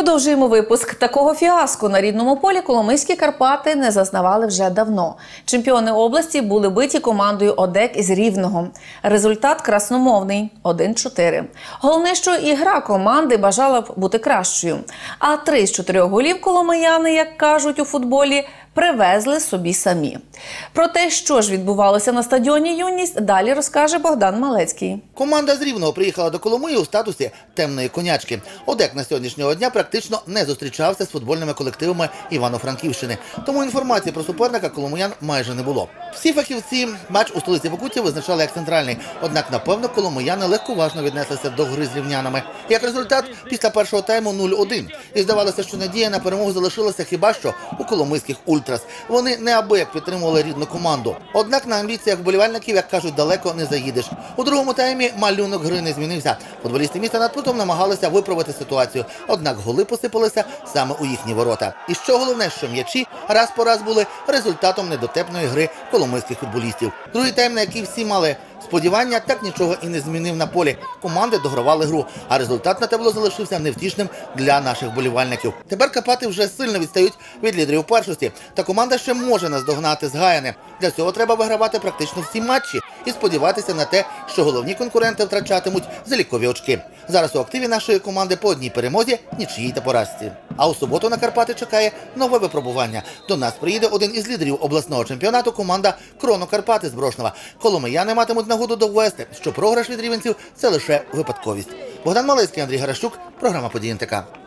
Продовжуємо випуск. Такого фіаско на рідному полі Коломийські Карпати не зазнавали вже давно. Чемпіони області були биті командою ОДЕК із Рівного. Результат красномовний 1-4. Головне, що і гра команди бажала б бути кращою. А три з чотирьох голів коломияни, як кажуть у футболі, привезли собі самі. Про те, що ж відбувалося на стадіоні Юність, далі розкаже Богдан Малецький. Команда з Рівного приїхала до Коломиї у статусі темної конячки. Одек на сьогоднішнього дня практично не зустрічався з футбольними колективами Івано-Франківщини. Тому інформації про суперника коломиян майже не було. Всі фахівці матч у столиці Покуття визначали як центральний. Однак, напевно, коломияни легковажно віднеслися до гри з рівнянами. Як результат, після першого тайму 0-1. І здавалося, що надія на перемогу залишилася хіба що у коломийських ультрас. Вони неабияк підтримували рідну команду. Однак на амбіціях вболівальників, як кажуть, далеко не заїдеш. У другому таймі малюнок гри не змінився. Футболісти міста над Прутом намагалися виправити ситуацію. Однак голи посипалися саме у їхні ворота. І що головне, що м'ячі раз по раз були результатом недотепної гри коломийських футболістів. Другий тайм, на який всі мали сподівання, так нічого і не змінив на полі. Команди догравали гру, а результат на табло залишився невтішним для наших болівальників. Тепер Карпати вже сильно відстають від лідерів першості. Та команда ще може наздогнати згаяне. Для цього треба вигравати практично всі матчі і сподіватися на те, що головні конкуренти втрачатимуть залікові очки. Зараз у активі нашої команди по одній перемозі, нічиїй та поразці. А у суботу на Карпати чекає нове випробування. До нас приїде один із лідерів обласного чемпіонату команда Кроно Карпати з Брошнова. Коломияни матимуть нагоду довести, що програш від рівенців це лише випадковість. Богдан Малецький, Андрій Гарашчук, програма «Події НТК».